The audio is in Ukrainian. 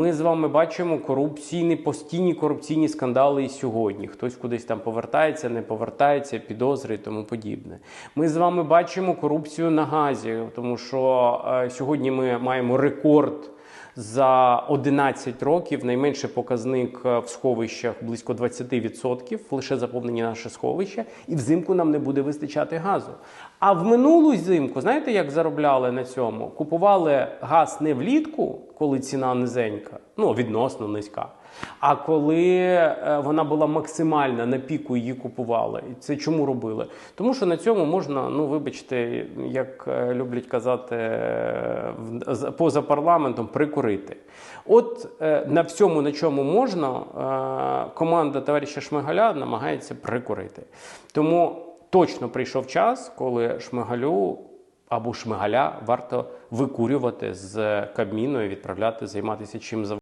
Ми з вами бачимо корупційні, постійні корупційні скандали і сьогодні. Хтось кудись там повертається, не повертається, підозри і тому подібне. Ми з вами бачимо корупцію на газі, тому що е, сьогодні ми маємо рекорд. За 11 років найменший показник е, в сховищах близько 20%, лише заповнені наше сховища, і взимку нам не буде вистачати газу. А в минулу зимку, знаєте, як заробляли на цьому? Купували газ не влітку, коли ціна низенька, ну відносно низька. А коли е, вона була максимальна на піку, її купували. І це чому робили? Тому що на цьому можна, ну вибачте, як е, люблять казати е, поза парламентом, прикурити. От на всьому, на чому можна, команда товариша Шмигаля намагається прикурити. Тому точно прийшов час, коли Шмигалю або Шмигаля варто викурювати з Кабміну і відправляти займатися чим завгодно.